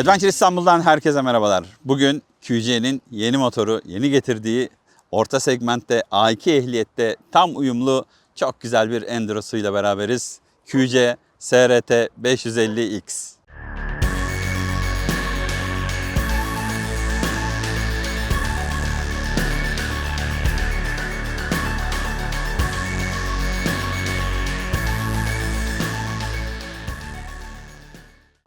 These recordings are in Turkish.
Adventure İstanbul'dan herkese merhabalar. Bugün QC'nin yeni motoru, yeni getirdiği orta segmentte A2 ehliyette tam uyumlu çok güzel bir Enduro'suyla beraberiz. QC SRT 550X.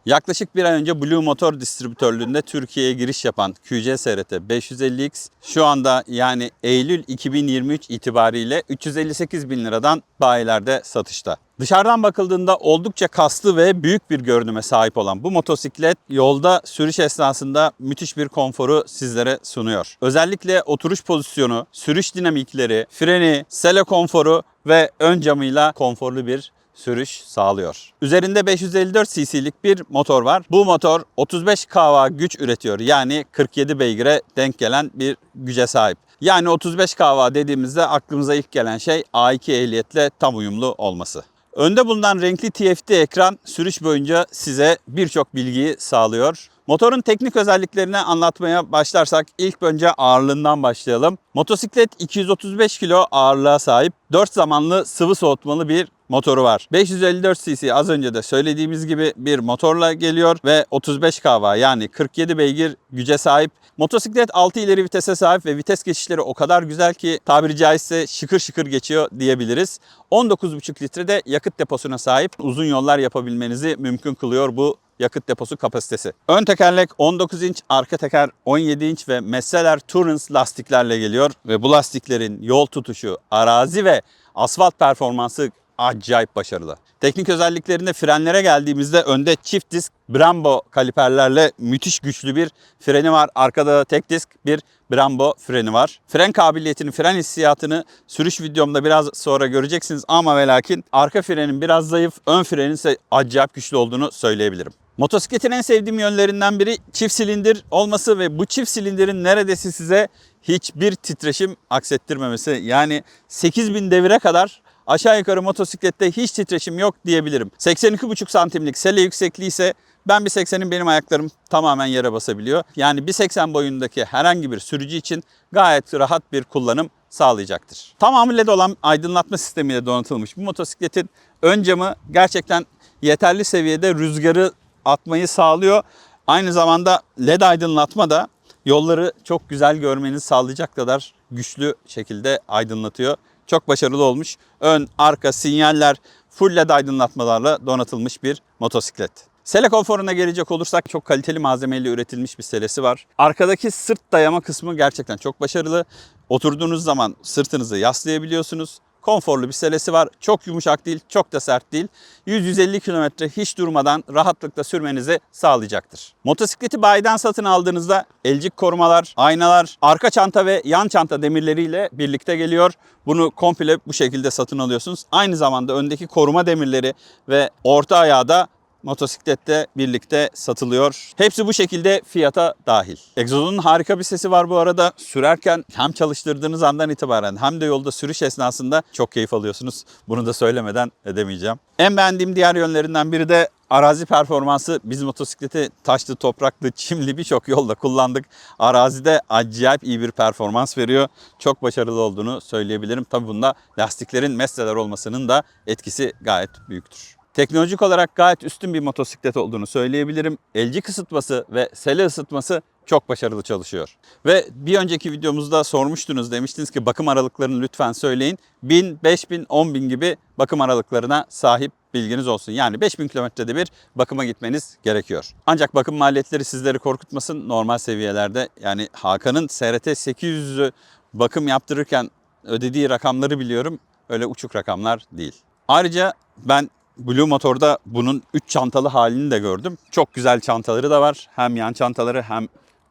Yaklaşık bir ay önce Blue Motor distribütörlüğünde Türkiye'ye giriş yapan QC SRT 550X şu anda yani Eylül 2023 itibariyle 358 bin liradan bayilerde satışta. Dışarıdan bakıldığında oldukça kaslı ve büyük bir görünüme sahip olan bu motosiklet yolda sürüş esnasında müthiş bir konforu sizlere sunuyor. Özellikle oturuş pozisyonu, sürüş dinamikleri, freni, sele konforu ve ön camıyla konforlu bir sürüş sağlıyor. Üzerinde 554 cc'lik bir motor var. Bu motor 35 kW güç üretiyor. Yani 47 beygire denk gelen bir güce sahip. Yani 35 kW dediğimizde aklımıza ilk gelen şey A2 ehliyetle tam uyumlu olması. Önde bulunan renkli TFT ekran sürüş boyunca size birçok bilgiyi sağlıyor. Motorun teknik özelliklerini anlatmaya başlarsak ilk önce ağırlığından başlayalım. Motosiklet 235 kilo ağırlığa sahip 4 zamanlı sıvı soğutmalı bir motoru var. 554 cc az önce de söylediğimiz gibi bir motorla geliyor ve 35 kW yani 47 beygir güce sahip. Motosiklet 6 ileri vitese sahip ve vites geçişleri o kadar güzel ki tabiri caizse şıkır şıkır geçiyor diyebiliriz. 19,5 litrede yakıt deposuna sahip uzun yollar yapabilmenizi mümkün kılıyor bu yakıt deposu kapasitesi. Ön tekerlek 19 inç, arka teker 17 inç ve Messeler Tourance lastiklerle geliyor ve bu lastiklerin yol tutuşu, arazi ve asfalt performansı acayip başarılı. Teknik özelliklerinde frenlere geldiğimizde önde çift disk Brembo kaliperlerle müthiş güçlü bir freni var. Arkada da tek disk bir Brembo freni var. Fren kabiliyetini, fren hissiyatını sürüş videomda biraz sonra göreceksiniz ama ve lakin arka frenin biraz zayıf, ön frenin ise acayip güçlü olduğunu söyleyebilirim. Motosikletin en sevdiğim yönlerinden biri çift silindir olması ve bu çift silindirin neredeyse size hiçbir titreşim aksettirmemesi. Yani 8000 devire kadar aşağı yukarı motosiklette hiç titreşim yok diyebilirim. 82,5 santimlik sele yüksekliği ise ben bir 80'in benim ayaklarım tamamen yere basabiliyor. Yani 1.80 boyundaki herhangi bir sürücü için gayet rahat bir kullanım sağlayacaktır. Tamamı LED olan aydınlatma sistemiyle donatılmış bu motosikletin ön camı gerçekten yeterli seviyede rüzgarı atmayı sağlıyor. Aynı zamanda LED aydınlatma da yolları çok güzel görmenizi sağlayacak kadar güçlü şekilde aydınlatıyor. Çok başarılı olmuş. Ön, arka, sinyaller full LED aydınlatmalarla donatılmış bir motosiklet. Sele konforuna gelecek olursak çok kaliteli malzemeyle üretilmiş bir selesi var. Arkadaki sırt dayama kısmı gerçekten çok başarılı. Oturduğunuz zaman sırtınızı yaslayabiliyorsunuz. Konforlu bir selesi var. Çok yumuşak değil, çok da sert değil. 100-150 km hiç durmadan rahatlıkla sürmenizi sağlayacaktır. Motosikleti bayiden satın aldığınızda elcik korumalar, aynalar, arka çanta ve yan çanta demirleriyle birlikte geliyor. Bunu komple bu şekilde satın alıyorsunuz. Aynı zamanda öndeki koruma demirleri ve orta ayağı da motosiklette birlikte satılıyor. Hepsi bu şekilde fiyata dahil. Egzozunun harika bir sesi var bu arada. Sürerken hem çalıştırdığınız andan itibaren hem de yolda sürüş esnasında çok keyif alıyorsunuz. Bunu da söylemeden edemeyeceğim. En beğendiğim diğer yönlerinden biri de arazi performansı. Biz motosikleti taşlı, topraklı, çimli birçok yolda kullandık. Arazide acayip iyi bir performans veriyor. Çok başarılı olduğunu söyleyebilirim. Tabi bunda lastiklerin mesleler olmasının da etkisi gayet büyüktür. Teknolojik olarak gayet üstün bir motosiklet olduğunu söyleyebilirim. Elcik ısıtması ve sele ısıtması çok başarılı çalışıyor. Ve bir önceki videomuzda sormuştunuz demiştiniz ki bakım aralıklarını lütfen söyleyin. 1000, 5000, 10000 gibi bakım aralıklarına sahip bilginiz olsun. Yani 5000 kilometrede bir bakıma gitmeniz gerekiyor. Ancak bakım maliyetleri sizleri korkutmasın normal seviyelerde. Yani Hakan'ın SRT 800'ü bakım yaptırırken ödediği rakamları biliyorum. Öyle uçuk rakamlar değil. Ayrıca ben Blue Motor'da bunun 3 çantalı halini de gördüm. Çok güzel çantaları da var. Hem yan çantaları hem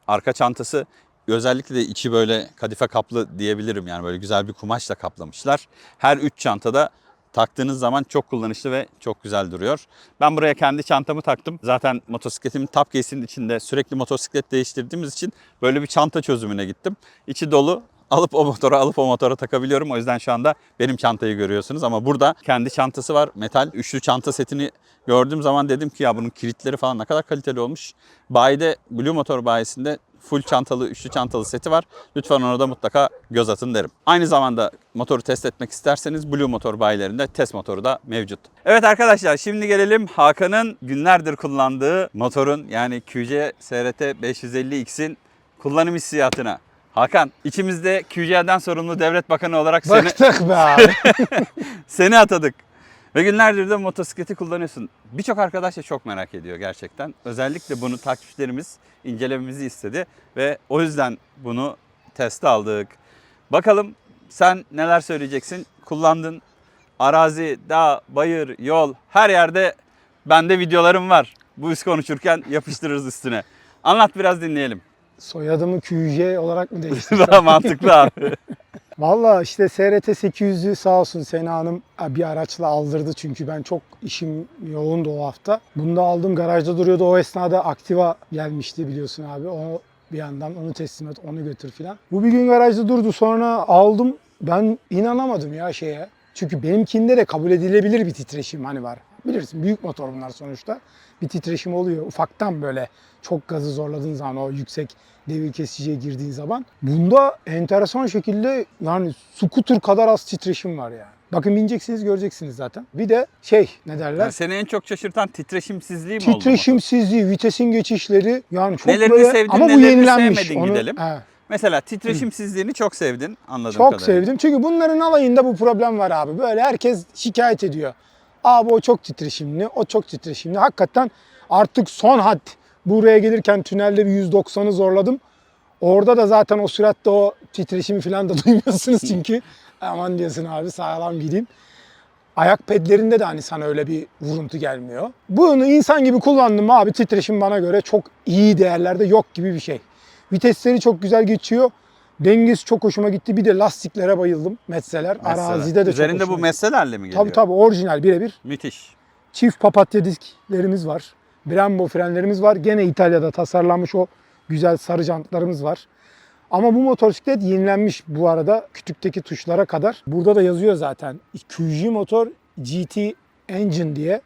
arka çantası. Özellikle de içi böyle kadife kaplı diyebilirim. Yani böyle güzel bir kumaşla kaplamışlar. Her 3 çantada taktığınız zaman çok kullanışlı ve çok güzel duruyor. Ben buraya kendi çantamı taktım. Zaten motosikletimin top case'inin içinde sürekli motosiklet değiştirdiğimiz için böyle bir çanta çözümüne gittim. İçi dolu alıp o motora alıp o motora takabiliyorum. O yüzden şu anda benim çantayı görüyorsunuz ama burada kendi çantası var. Metal üçlü çanta setini gördüğüm zaman dedim ki ya bunun kilitleri falan ne kadar kaliteli olmuş. Bayide Blue Motor bayisinde full çantalı, üçlü çantalı seti var. Lütfen ona da mutlaka göz atın derim. Aynı zamanda motoru test etmek isterseniz Blue Motor bayilerinde test motoru da mevcut. Evet arkadaşlar şimdi gelelim Hakan'ın günlerdir kullandığı motorun yani QC SRT 550X'in kullanım hissiyatına. Hakan, içimizde QC'den sorumlu devlet bakanı olarak seni, Bıktık be abi. seni atadık. Ve günlerdir de motosikleti kullanıyorsun. Birçok arkadaş da çok merak ediyor gerçekten. Özellikle bunu takipçilerimiz incelememizi istedi. Ve o yüzden bunu teste aldık. Bakalım sen neler söyleyeceksin? Kullandın. Arazi, dağ, bayır, yol her yerde bende videolarım var. Bu üst konuşurken yapıştırırız üstüne. Anlat biraz dinleyelim. Soyadımı QJ olarak mı değiştirsem? Daha mantıklı abi. Valla işte SRT 800'ü sağ olsun Sena Hanım bir araçla aldırdı çünkü ben çok işim yoğundu o hafta. Bunu da aldım garajda duruyordu. O esnada Activa gelmişti biliyorsun abi. O bir yandan onu teslim et, onu götür filan. Bu bir gün garajda durdu sonra aldım. Ben inanamadım ya şeye. Çünkü benimkinde de kabul edilebilir bir titreşim hani var. Bilirsin büyük motor bunlar sonuçta. Bir titreşim oluyor. Ufaktan böyle çok gazı zorladığın zaman o yüksek devir kesiciye girdiğin zaman. Bunda enteresan şekilde yani scooter kadar az titreşim var yani. Bakın bineceksiniz göreceksiniz zaten. Bir de şey ne derler? Yani seni en çok şaşırtan titreşimsizliği mi oldu? Titreşimsizliği, vitesin geçişleri yani çok Nelerini böyle sevdin, ama bu nelerini yenilenmiş. sevmedin gidelim. He. Mesela titreşimsizliğini çok sevdin anladığım Çok kadarıyla. sevdim. Çünkü bunların alayında bu problem var abi. Böyle herkes şikayet ediyor. Abi o çok titreşimli, o çok titreşimli. Hakikaten artık son had. Buraya gelirken tünelde bir 190'ı zorladım. Orada da zaten o süratte o titreşimi falan da duymuyorsunuz çünkü. Aman diyorsun abi sağlam gideyim. Ayak pedlerinde de hani sana öyle bir vuruntu gelmiyor. Bunu insan gibi kullandım abi titreşim bana göre çok iyi değerlerde yok gibi bir şey. Vitesleri çok güzel geçiyor. Dengesi çok hoşuma gitti. Bir de lastiklere bayıldım. Metseler. Mesela. Arazide de çok Üzerinde bu hoşuma gitti. meslelerle mi geliyor? Tabii tabii orijinal birebir. Müthiş. Çift papatya disklerimiz var. Brembo frenlerimiz var. Gene İtalya'da tasarlanmış o güzel sarı jantlarımız var. Ama bu motosiklet yenilenmiş bu arada kütükteki tuşlara kadar. Burada da yazıyor zaten. QJ motor GT Engine diye.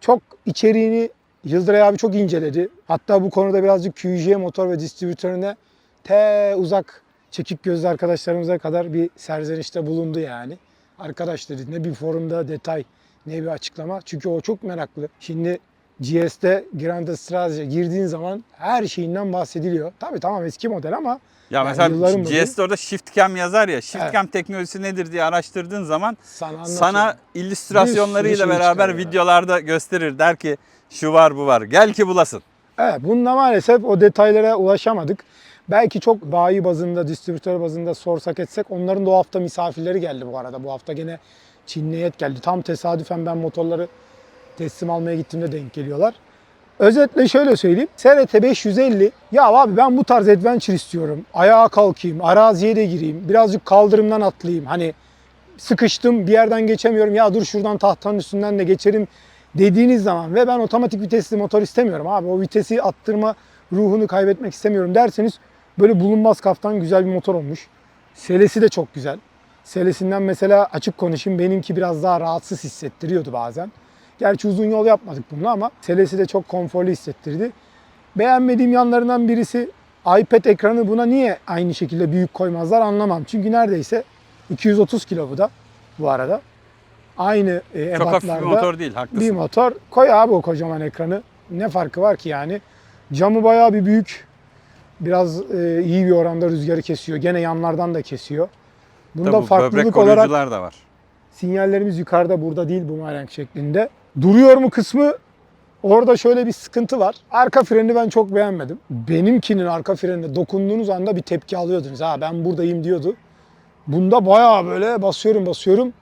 Çok içeriğini Yıldıray abi çok inceledi. Hatta bu konuda birazcık QJ motor ve distribütörüne te uzak çekik gözlü arkadaşlarımıza kadar bir serzenişte bulundu yani. Arkadaş dedi ne bir forumda detay ne bir açıklama. Çünkü o çok meraklı. Şimdi GS'de Grand Strategi'ye girdiğin zaman her şeyinden bahsediliyor. Tabii tamam eski model ama Ya Yani mesela. GS'de orada Shift Cam yazar ya. Shift Evet. Cam teknolojisi nedir diye araştırdığın zaman sana sana illüstrasyonlarıyla şey beraber ya. videolarda gösterir. Der ki şu var bu var. Gel ki bulasın. Evet, bunda maalesef o detaylara ulaşamadık. Belki çok bayi bazında, distribütör bazında sorsak etsek onların da o hafta misafirleri geldi bu arada. Bu hafta gene Çinli heyet geldi. Tam tesadüfen ben motorları teslim almaya gittiğimde denk geliyorlar. Özetle şöyle söyleyeyim. SRT 550 ya abi ben bu tarz adventure istiyorum. Ayağa kalkayım, araziye de gireyim, birazcık kaldırımdan atlayayım. Hani sıkıştım bir yerden geçemiyorum ya dur şuradan tahtanın üstünden de geçerim dediğiniz zaman ve ben otomatik vitesli motor istemiyorum abi o vitesi attırma ruhunu kaybetmek istemiyorum derseniz böyle bulunmaz kaftan güzel bir motor olmuş. Selesi de çok güzel. Selesinden mesela açık konuşayım benimki biraz daha rahatsız hissettiriyordu bazen. Gerçi uzun yol yapmadık bununla ama selesi de çok konforlu hissettirdi. Beğenmediğim yanlarından birisi iPad ekranı buna niye aynı şekilde büyük koymazlar anlamam. Çünkü neredeyse 230 kilo bu da bu arada. Aynı e, Çok hafif bir ebatlarda motor değil. Haklısın. bir motor. Koy abi o kocaman ekranı. Ne farkı var ki yani? Camı bayağı bir büyük. Biraz e, iyi bir oranda rüzgarı kesiyor. Gene yanlardan da kesiyor. Bunda Tabii farklılık olarak da var. sinyallerimiz yukarıda burada değil bumerang şeklinde. Duruyor mu kısmı orada şöyle bir sıkıntı var. Arka freni ben çok beğenmedim. Benimkinin arka frenine dokunduğunuz anda bir tepki alıyordunuz. Ha ben buradayım diyordu. Bunda bayağı böyle basıyorum basıyorum.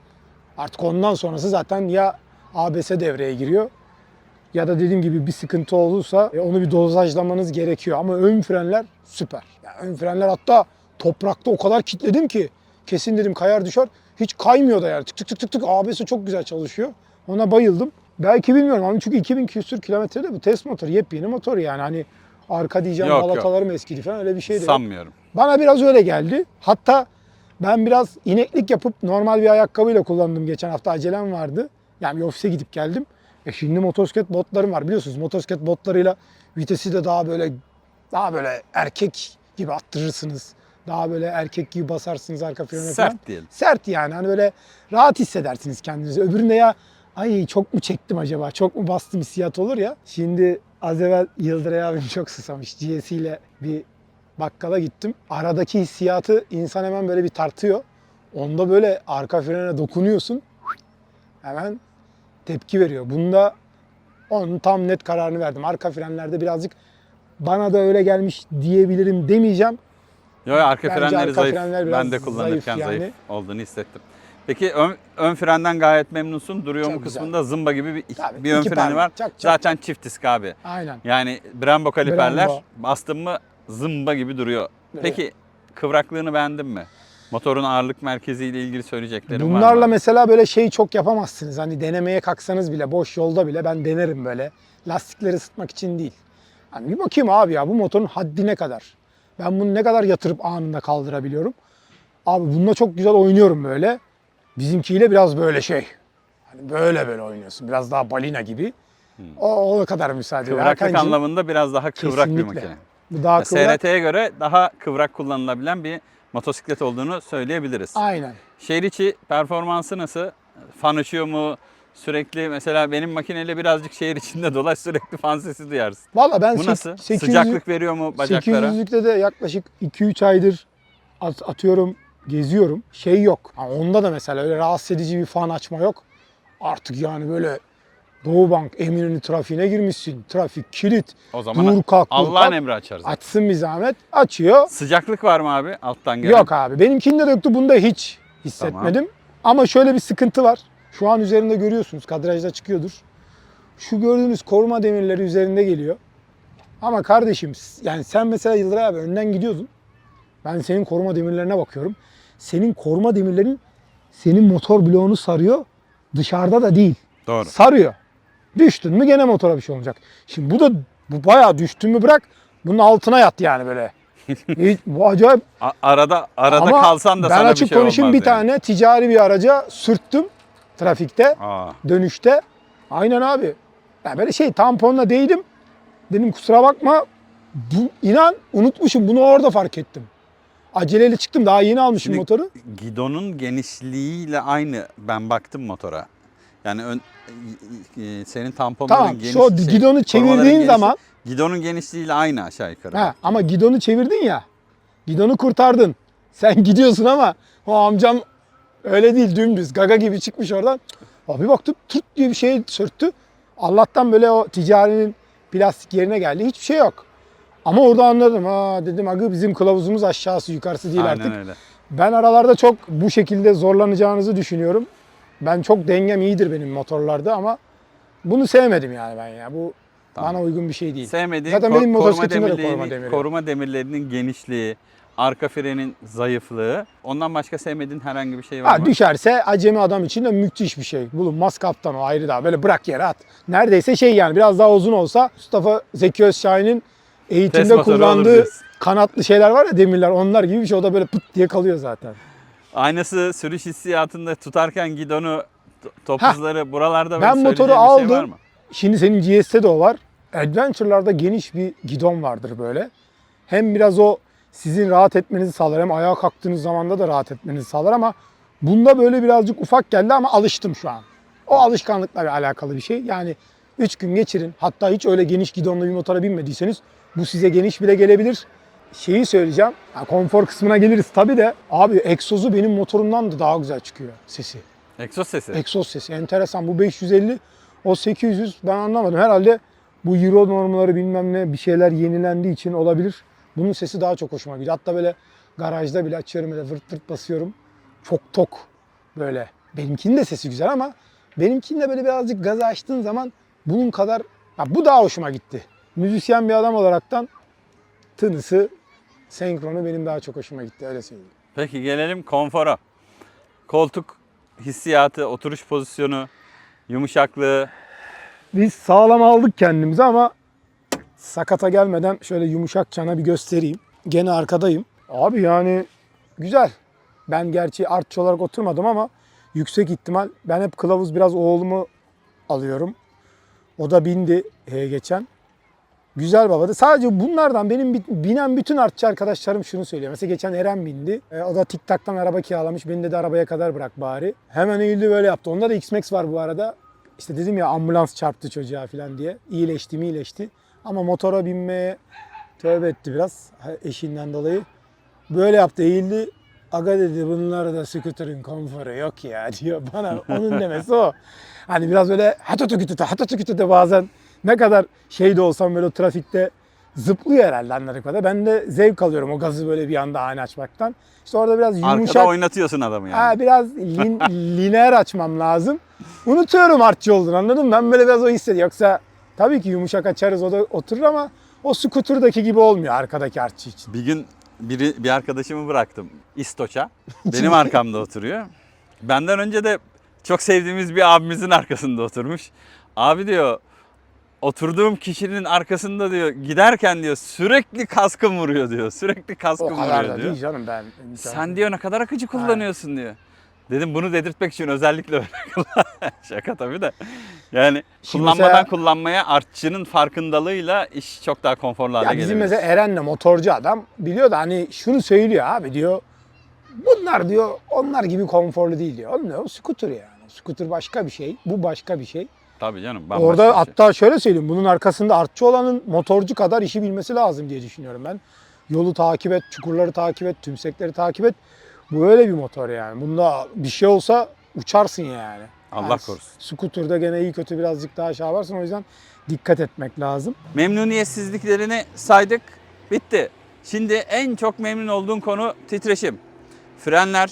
Artık ondan sonrası zaten ya ABS devreye giriyor ya da dediğim gibi bir sıkıntı olursa e, onu bir dozajlamanız gerekiyor. Ama ön frenler süper. Yani ön frenler hatta toprakta o kadar kitledim ki kesin dedim kayar düşer. Hiç kaymıyor da yani. Tık tık tık tık tık ABS çok güzel çalışıyor. Ona bayıldım. Belki bilmiyorum ama çünkü 2000 küsür kilometrede bu test motor. Yepyeni motor yani hani arka diyeceğim Yok, yok. balatalarım eskidi falan öyle bir şey de yok. Sanmıyorum. Bana biraz öyle geldi. Hatta ben biraz ineklik yapıp normal bir ayakkabıyla kullandım geçen hafta acelem vardı. Yani bir ofise gidip geldim. E şimdi motosiklet botlarım var biliyorsunuz. Motosiklet botlarıyla vitesi de daha böyle daha böyle erkek gibi attırırsınız. Daha böyle erkek gibi basarsınız arka frene falan. Sert diyelim. Sert yani hani böyle rahat hissedersiniz kendinizi. Öbüründe ya ay çok mu çektim acaba çok mu bastım hissiyat olur ya. Şimdi az evvel Yıldıray abim çok susamış. GS ile bir bakkala gittim. Aradaki hissiyatı insan hemen böyle bir tartıyor. Onda böyle arka frene dokunuyorsun. Hemen tepki veriyor. Bunda onun tam net kararını verdim. Arka frenlerde birazcık bana da öyle gelmiş diyebilirim demeyeceğim. Yo, yo, arka Bence frenleri arka zayıf. frenler ben de kullanırken zayıf zayıf, yani. olduğunu hissettim. Peki ön, ön frenden gayet memnunsun. Duruyor Çok mu güzel. kısmında zımba gibi bir, Tabii, bir ön freni parmak, var. çak çak. Zaten çift disk abi. Aynen. Yani Brembo kaliperler Brembo. bastın mı zımba gibi duruyor. Evet. Peki kıvraklığını beğendin mi? Motorun ağırlık merkeziyle ilgili söyleyeceklerim var Bunlarla mesela böyle şey çok yapamazsınız. Hani denemeye kalksanız bile boş yolda bile ben denerim böyle. Lastikleri ısıtmak için değil. Hani bir bakayım abi ya bu motorun haddi ne kadar? Ben bunu ne kadar yatırıp anında kaldırabiliyorum? Abi bununla çok güzel oynuyorum böyle. Bizimkiyle biraz böyle şey. Hani böyle böyle oynuyorsun. Biraz daha balina gibi. O, o kadar müsaade. Hmm. Kıvraklık Hakan'cığım, anlamında biraz daha kıvrak bir kesinlikle. makine. Bu daha kıvrak. SRT'ye göre daha kıvrak kullanılabilen bir motosiklet olduğunu söyleyebiliriz. Aynen. Şehir içi performansı nasıl? Fan uçuyor mu? Sürekli mesela benim makineyle birazcık şehir içinde dolaş sürekli fan sesi duyarsın. Valla ben Bu nasıl? 800'lük Sıcaklık veriyor mu bacaklara? 800'lükte de yaklaşık 2-3 aydır at- atıyorum, geziyorum. Şey yok. Ha, onda da mesela öyle rahatsız edici bir fan açma yok. Artık yani böyle Doğu Bank Eminönü trafiğine girmişsin. Trafik kilit. O zaman dur kalk Allah'ın emri açarız. Açsın bir zahmet. Açıyor. Sıcaklık var mı abi alttan gelen? Yok abi. Benimkinde de yoktu. Bunda hiç hissetmedim. Ama şöyle bir sıkıntı var. Şu an üzerinde görüyorsunuz. Kadrajda çıkıyordur. Şu gördüğünüz koruma demirleri üzerinde geliyor. Ama kardeşim yani sen mesela Yıldıray abi önden gidiyordun. Ben senin koruma demirlerine bakıyorum. Senin koruma demirlerin senin motor bloğunu sarıyor. Dışarıda da değil. Doğru. Sarıyor. Düştün mü gene motora bir şey olacak. Şimdi bu da bu bayağı düştün mü bırak. Bunun altına yat yani böyle. Hiç, bu acayip A- arada arada ama kalsan da ben sana açık bir şey konuşayım olmaz bir yani. tane ticari bir araca sürttüm trafikte Aa, dönüşte. Aynen abi. Ben böyle şey tamponla değdim. Dedim kusura bakma. Bu, inan unutmuşum bunu orada fark ettim. Aceleyle çıktım daha yeni almışım Şimdi- motoru. gidonun genişliğiyle aynı ben baktım motora. Yani ön, e, e, senin tamponların Tamam geniş şu şey, gidonu çevirdiğin zaman gidonun genişliğiyle aynı aşağı yukarı. ha, ama gidonu çevirdin ya. Gidonu kurtardın. Sen gidiyorsun ama o amcam öyle değil dümdüz gaga gibi çıkmış oradan. Abi baktım tut diye bir şey sürttü. Allah'tan böyle o ticarinin plastik yerine geldi. Hiçbir şey yok. Ama orada anladım. Ha dedim agı bizim kılavuzumuz aşağısı yukarısı değil Aynen artık. öyle. Ben aralarda çok bu şekilde zorlanacağınızı düşünüyorum. Ben çok dengem iyidir benim motorlarda ama bunu sevmedim yani ben ya. Bu Tamam. bana uygun bir şey değil. Sevmediğin Zaten benim koruma, motosikletimde de demirlerini- koruma demiri. koruma demirlerinin genişliği, arka frenin zayıflığı. Ondan başka sevmediğin herhangi bir şey var Ha, mı? düşerse acemi adam için de müthiş bir şey. Bulunmaz kaptan o ayrı daha. Böyle bırak yere at. Neredeyse şey yani biraz daha uzun olsa Mustafa Zeki Özşahin'in eğitimde kullandığı kanatlı şeyler var ya demirler onlar gibi bir şey. O da böyle pıt diye kalıyor zaten. Aynası sürüş hissiyatında tutarken gidonu to- topuzları buralarda böyle Ben motoru söyleyeceğin bir şey var aldım. mı? Şimdi senin GS'te de o var. Adventure'larda geniş bir gidon vardır böyle. Hem biraz o sizin rahat etmenizi sağlar hem ayağa kalktığınız zamanda da rahat etmenizi sağlar ama bunda böyle birazcık ufak geldi ama alıştım şu an. O alışkanlıkla alakalı bir şey. Yani 3 gün geçirin. Hatta hiç öyle geniş gidonlu bir motora binmediyseniz bu size geniş bile gelebilir. Şeyi söyleyeceğim. ha, konfor kısmına geliriz tabii de. Abi egzozu benim motorumdan da daha güzel çıkıyor sesi. Egzoz sesi. Egzoz sesi enteresan. Bu 550 o 800 ben anlamadım. Herhalde bu Euro normları bilmem ne bir şeyler yenilendiği için olabilir. Bunun sesi daha çok hoşuma gidiyor. Hatta böyle garajda bile açıyorum böyle vırt vırt basıyorum. Çok tok böyle. Benimkinin de sesi güzel ama benimkinde böyle birazcık gazı açtığın zaman bunun kadar ya bu daha hoşuma gitti. Müzisyen bir adam olaraktan tınısı, senkronu benim daha çok hoşuma gitti öyle söyleyeyim. Peki gelelim konfora. Koltuk hissiyatı, oturuş pozisyonu, yumuşaklığı. Biz sağlam aldık kendimizi ama sakata gelmeden şöyle yumuşak çana bir göstereyim. Gene arkadayım. Abi yani güzel. Ben gerçi artçı olarak oturmadım ama yüksek ihtimal ben hep kılavuz biraz oğlumu alıyorum. O da bindi geçen. Güzel babadı. Sadece bunlardan benim bi- binen bütün artçı arkadaşlarım şunu söylüyor. Mesela geçen Eren bindi. E, o da TikTok'tan araba kiralamış. Beni dedi arabaya kadar bırak bari. Hemen eğildi böyle yaptı. Onda da X-Max var bu arada. İşte dedim ya ambulans çarptı çocuğa falan diye. İyileşti mi iyileşti. Ama motora binmeye tövbe etti biraz eşinden dolayı. Böyle yaptı eğildi. Aga dedi bunlarda scooter'ın konforu yok ya diyor bana. Onun demesi o. Hani biraz böyle hatotu kütüte hatotu kütüte bazen ne kadar şey de olsam böyle trafikte zıplıyor herhalde anladığım kadar. Ben de zevk alıyorum o gazı böyle bir anda ani açmaktan. İşte orada biraz Arkada yumuşak, oynatıyorsun adamı yani. ha, biraz lin, lineer açmam lazım. Unutuyorum artçı olduğunu anladın mı? Ben böyle biraz o hissediyorum. Yoksa tabii ki yumuşak açarız o da oturur ama o scooter'daki gibi olmuyor arkadaki artçı için. Bir gün biri bir arkadaşımı bıraktım İstoç'a. Benim arkamda oturuyor. Benden önce de çok sevdiğimiz bir abimizin arkasında oturmuş. Abi diyor oturduğum kişinin arkasında diyor giderken diyor sürekli kaskım vuruyor diyor. Sürekli O kaskım kadar vuruyor da diyor. değil canım ben. Sen diyor ne kadar akıcı kullanıyorsun diyor. Dedim bunu dedirtmek için özellikle öyle. Şaka tabii de. Yani Şimdi kullanmadan mesela- kullanmaya artçının farkındalığıyla iş çok daha konforlu hale Ya bizim mesela Eren'le motorcu adam biliyor da hani şunu söylüyor abi diyor. Bunlar diyor onlar gibi konforlu değil diyor. Oğlum diyor o scooter yani. Scooter başka bir şey. Bu başka bir şey. Tabii canım. bambaşka Orada şey. hatta şöyle söyleyeyim. Bunun arkasında artçı olanın motorcu kadar işi bilmesi lazım diye düşünüyorum ben. Yolu takip et, çukurları takip et, tümsekleri takip et. Bu öyle bir motor yani. Bunda bir şey olsa uçarsın yani. Allah Yani korusun. Scooter'da gene iyi kötü birazcık daha şey yaparsın. O yüzden dikkat etmek lazım. Memnuniyetsizliklerini saydık. Bitti. Şimdi en çok memnun olduğun konu titreşim. Frenler,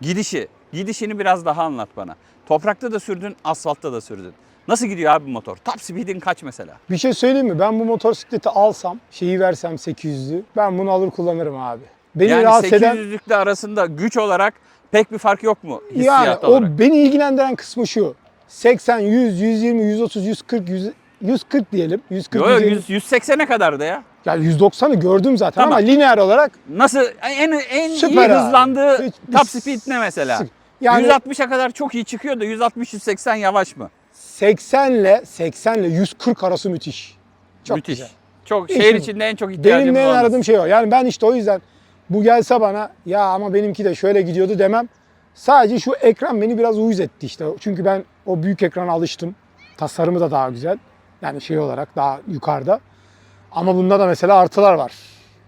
gidişi. Gidişini biraz daha anlat bana. Toprakta da sürdün, asfaltta da sürdün. Nasıl gidiyor abi motor? Top speed'in kaç mesela? Bir şey söyleyeyim mi? Ben bu motosikleti alsam, şeyi versem 800'lü, ben bunu alır kullanırım abi. Beni yani rahatsız eden 800'lükle arasında güç olarak pek bir fark yok mu? yani Hissiyat o olarak. beni ilgilendiren kısmı şu. 80, 100, 120, 130, 140, 100, 140 diyelim. 140, Yo, yo, 150. 100, 180'e kadar da ya. Yani 190'ı gördüm zaten Tamam. ama lineer olarak Nasıl en en iyi Süper abi. hızlandığı Hiç- top speed ne mesela? yani 160'a kadar çok iyi çıkıyor da 160-180 yavaş mı? 80 ile 80 ile 140 arası müthiş. Çok Müthiş. güzel. Çok şehir içinde en çok ihtiyacımız Benim en aradığım şey o. Yani ben işte o yüzden bu gelse bana ya ama benimki de şöyle gidiyordu demem. Sadece şu ekran beni biraz uyuz etti işte. Çünkü ben o büyük ekrana alıştım. Tasarımı da daha güzel. Yani şey olarak daha yukarıda. Ama bunda da mesela artılar var.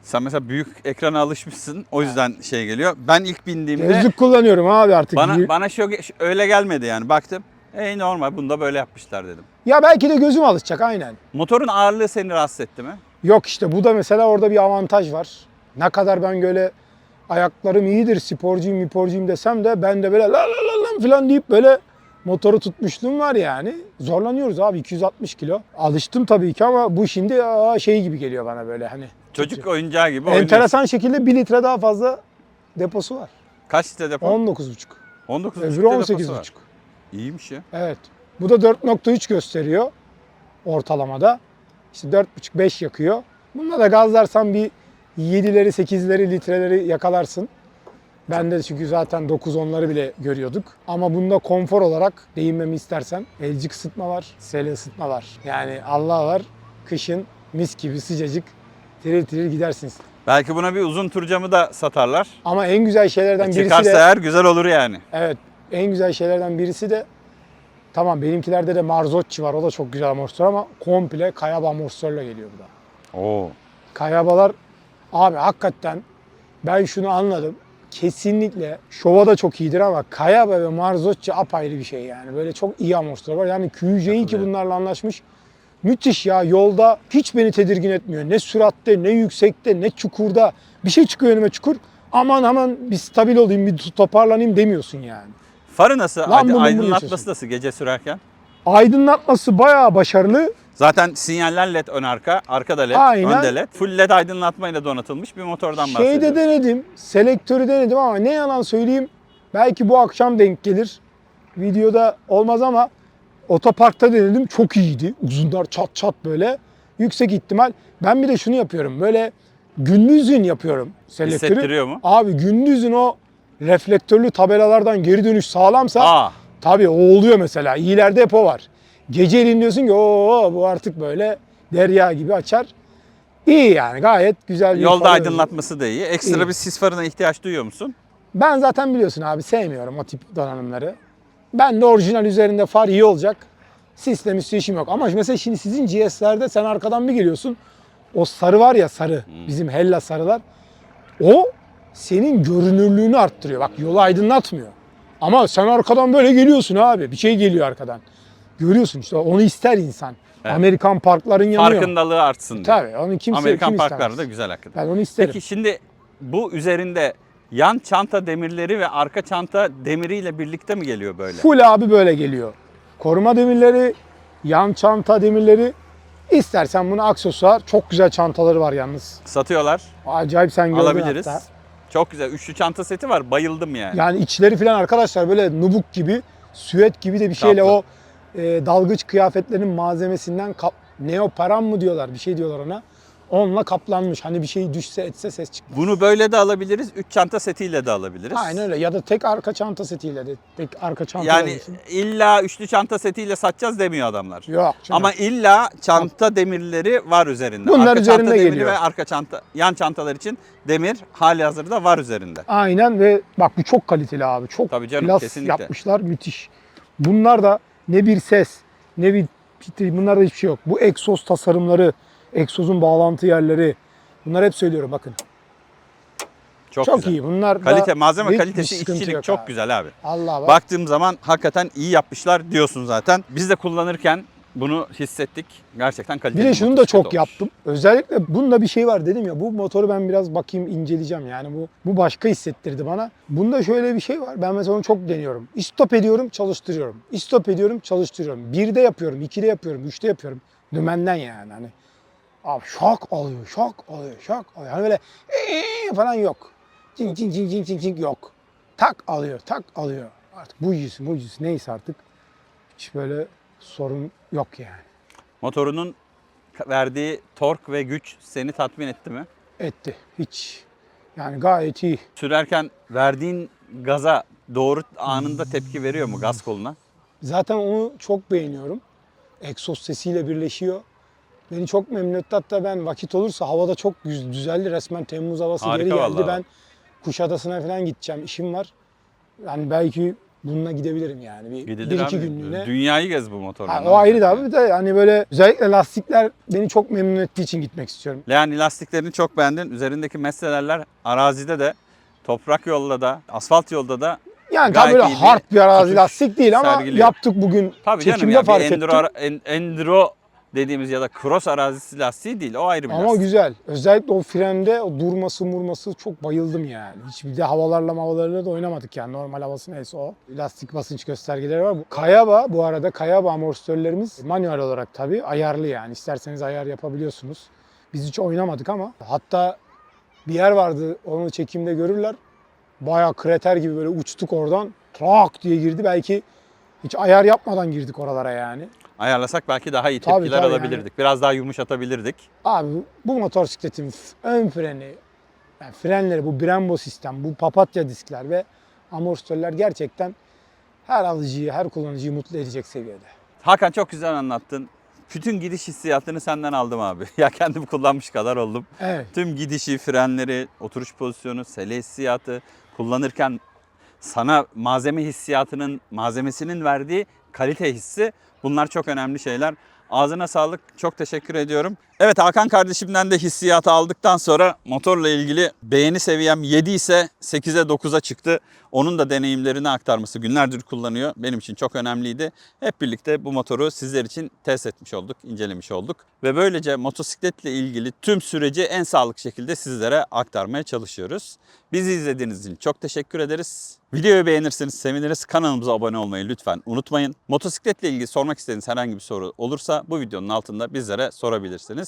Sen mesela büyük ekrana alışmışsın. O yüzden şey geliyor. Ben ilk bindiğimde Gözlük kullanıyorum abi artık. bana bana şu öyle gelmedi yani. Baktım. Ey normal bunda böyle yapmışlar dedim. Ya belki de gözüm alışacak aynen. Motorun ağırlığı seni rahatsız etti mi? Yok işte bu da mesela orada bir avantaj var. Ne kadar ben böyle ayaklarım iyidir, sporcuyum, miporcuyum desem de ben de böyle la la la la falan deyip böyle motoru tutmuşluğum var yani. Zorlanıyoruz abi 260 kilo. Alıştım tabii ki ama bu şimdi aa, şey gibi geliyor bana böyle hani. Çocuk oyuncağı gibi oynuyorsun. Enteresan şekilde 1 litre daha fazla deposu var. Kaç litre depo? 19,5. 19 Öbürü litre deposu 18,5. İyiymiş ya. Evet. Bu da 4.3 gösteriyor ortalamada. İşte 4.5-5 yakıyor. Bunda da gazlarsan bir 7'leri 8'leri litreleri yakalarsın. Bende de çünkü zaten 9-10'ları bile görüyorduk. Ama bunda konfor olarak değinmemi istersen elcik ısıtma var, sele ısıtma var. Yani Allah var kışın mis gibi sıcacık tiril tiril gidersiniz. Belki buna bir uzun tur camı da satarlar. Ama en güzel şeylerden birisi Çıkarsa de eğer güzel olur yani. Evet. En güzel şeylerden birisi de tamam benimkilerde de Marzocchi var. O da çok güzel amortisör ama komple Kayaba amortisörle geliyor bu da. Oo. Kayabalar abi hakikaten ben şunu anladım. Kesinlikle şova da çok iyidir ama Kayaba ve Marzocchi apayrı bir şey yani. Böyle çok iyi amortisör var. Yani QJ ki Katılıyorum. bunlarla anlaşmış. Müthiş ya yolda hiç beni tedirgin etmiyor. Ne süratte, ne yüksekte, ne çukurda. Bir şey çıkıyor önüme çukur. Aman aman bir stabil olayım, bir toparlanayım demiyorsun yani. Farı nasıl? Bunu aydınlatması nasıl gece sürerken? Aydınlatması bayağı başarılı. Zaten sinyaller led ön arka, arkada led, Aynen. önde led. Full led aydınlatmayla donatılmış bir motordan bahsediyoruz. Şeyde denedim, selektörü denedim ama ne yalan söyleyeyim. Belki bu akşam denk gelir. Videoda olmaz ama otoparkta denedim. Çok iyiydi. Uzunlar çat çat böyle. Yüksek ihtimal. Ben bir de şunu yapıyorum. Böyle gündüzün yapıyorum selektörü. Hissettiriyor mu? Abi gündüzün o reflektörlü tabelalardan geri dönüş sağlamsa Aa, tabii o oluyor mesela. İyilerde hep o var. Geceliğin diyorsun ki o bu artık böyle derya gibi açar. İyi yani gayet güzel bir yolda farı aydınlatması da iyi. Ekstra İyi. bir sis farına ihtiyaç duyuyor musun? Ben zaten biliyorsun abi sevmiyorum o tip donanımları. Ben de orijinal üzerinde far iyi olacak. Sistem üstü işim yok. Ama mesela şimdi sizin GS'lerde sen arkadan bir geliyorsun. O sarı var ya sarı. Bizim Hella sarılar. O senin görünürlüğünü arttırıyor. Bak yolu aydınlatmıyor. Ama sen arkadan böyle geliyorsun abi. Bir şey geliyor arkadan. Görüyorsun işte onu ister insan. Evet. Amerikan parkların yanıyor. Farkındalığı artsın diye. Tabii onu kimse Amerikan kim parkları istemez? da güzel hakikaten. Ben onu isterim. Peki şimdi bu üzerinde yan çanta demirleri ve arka çanta demiriyle birlikte mi geliyor böyle? Full abi böyle geliyor. Koruma demirleri, yan çanta demirleri. İstersen bunu aksesuar. Çok güzel çantaları var yalnız. Satıyorlar. Acayip sen gördün alabiliriz. hatta. Çok güzel. Üçlü çanta seti var. Bayıldım yani. Yani içleri falan arkadaşlar böyle nubuk gibi, süet gibi de bir şeyle Kaplı. o e, dalgıç kıyafetlerin malzemesinden kap, neoparan mı diyorlar bir şey diyorlar ona. Onunla kaplanmış. Hani bir şey düşse etse ses çıkmaz. Bunu böyle de alabiliriz. Üç çanta setiyle de alabiliriz. Aynen öyle. Ya da tek arka çanta setiyle de. Tek arka çanta Yani olsun. illa üçlü çanta setiyle satacağız demiyor adamlar. Yok. canım. Ama illa çanta demirleri var üzerinde. Bunlar arka üzerinde çanta demiri geliyor. ve arka çanta yan çantalar için demir hali hazırda var üzerinde. Aynen ve bak bu çok kaliteli abi. Çok Tabii canım, klas kesinlikle. yapmışlar. Müthiş. Bunlar da ne bir ses ne bir bunlarda hiçbir şey yok. Bu egzoz tasarımları, egzozun bağlantı yerleri bunlar hep söylüyorum bakın. Çok, Çok, güzel. iyi. Bunlar Kalite, malzeme kalitesi, işçilik çok abi. güzel abi. Allah bak. Baktığım zaman hakikaten iyi yapmışlar diyorsun zaten. Biz de kullanırken bunu hissettik. Gerçekten kaliteli. Bir de bir şunu da çok olmuş. yaptım. Özellikle bunda bir şey var dedim ya. Bu motoru ben biraz bakayım inceleyeceğim. Yani bu bu başka hissettirdi bana. Bunda şöyle bir şey var. Ben mesela onu çok deniyorum. İstop ediyorum, çalıştırıyorum. İstop ediyorum, çalıştırıyorum. Birde yapıyorum, ikide yapıyorum, üçte yapıyorum. Dümenden yani hani. Abi şok alıyor, şok alıyor, şok alıyor. Hani böyle "Ee" falan yok. Cing cing cing cing cing cing yok. Tak alıyor, tak alıyor. Artık bu yüz, bu yüz neyse artık. Hiç böyle sorun yok yani. Motorunun verdiği tork ve güç seni tatmin etti mi? etti. Hiç yani gayet iyi. Sürerken verdiğin gaza doğru anında tepki veriyor mu gaz koluna? Zaten onu çok beğeniyorum. Egzoz sesiyle birleşiyor. Beni çok memnun etti. Hatta ben vakit olursa havada çok güz- düzeldi. Resmen Temmuz havası Harika geri geldi. vallahi. Ben Kuşadası'na falan gideceğim. işim var. Yani belki bununla gidebilirim yani. Bir, Gidilir bir abi. iki günlüğüne. Dünyayı gez bu motorla. Ha, o ayrı da abi. De hani böyle özellikle lastikler beni çok memnun ettiği için gitmek istiyorum. Yani lastiklerini çok beğendin. Üzerindeki meseleler arazide de, toprak yolda da, asfalt yolda da Yani tabii böyle hard bir arazi lastik değil ama sergiliyor. yaptık bugün. Tabii canım Çekimde ya fark ettim. enduro, en- enduro dediğimiz ya da cross arazisi lastiği değil. O ayrı bir Ama lastik. güzel. Özellikle o frende o durması murması çok bayıldım yani. Hiç bir de havalarla havalarla da oynamadık yani. Normal havası neyse o. Lastik basınç göstergeleri var. Bu Kayaba bu arada Kayaba amortisörlerimiz manuel olarak tabii ayarlı yani. İsterseniz ayar yapabiliyorsunuz. Biz hiç oynamadık ama hatta bir yer vardı onu çekimde görürler. Bayağı krater gibi böyle uçtuk oradan. Trak diye girdi. Belki hiç ayar yapmadan girdik oralara yani. Ayarlasak belki daha iyi Tabii, tepkiler tabii alabilirdik. Biraz daha yumuşatabilirdik. Abi bu motosikletin ön freni, yani frenleri, bu Brembo sistem, bu papatya diskler ve amortisörler gerçekten her alıcıyı, her kullanıcıyı mutlu edecek seviyede. Hakan çok güzel anlattın. Bütün gidiş hissiyatını senden aldım abi. Ya kendim kullanmış kadar oldum. Evet. Tüm gidişi, frenleri, oturuş pozisyonu, sele hissiyatı kullanırken sana malzeme hissiyatının, malzemesinin verdiği kalite hissi bunlar çok önemli şeyler. Ağzına sağlık. Çok teşekkür ediyorum. Evet Hakan kardeşimden de hissiyatı aldıktan sonra motorla ilgili beğeni seviyem 7 ise 8'e 9'a çıktı. Onun da deneyimlerini aktarması günlerdir kullanıyor. Benim için çok önemliydi. Hep birlikte bu motoru sizler için test etmiş olduk, incelemiş olduk. Ve böylece motosikletle ilgili tüm süreci en sağlıklı şekilde sizlere aktarmaya çalışıyoruz. Bizi izlediğiniz için çok teşekkür ederiz. Videoyu beğenirseniz seviniriz. Kanalımıza abone olmayı lütfen unutmayın. Motosikletle ilgili sormak istediğiniz herhangi bir soru olursa bu videonun altında bizlere sorabilirsiniz.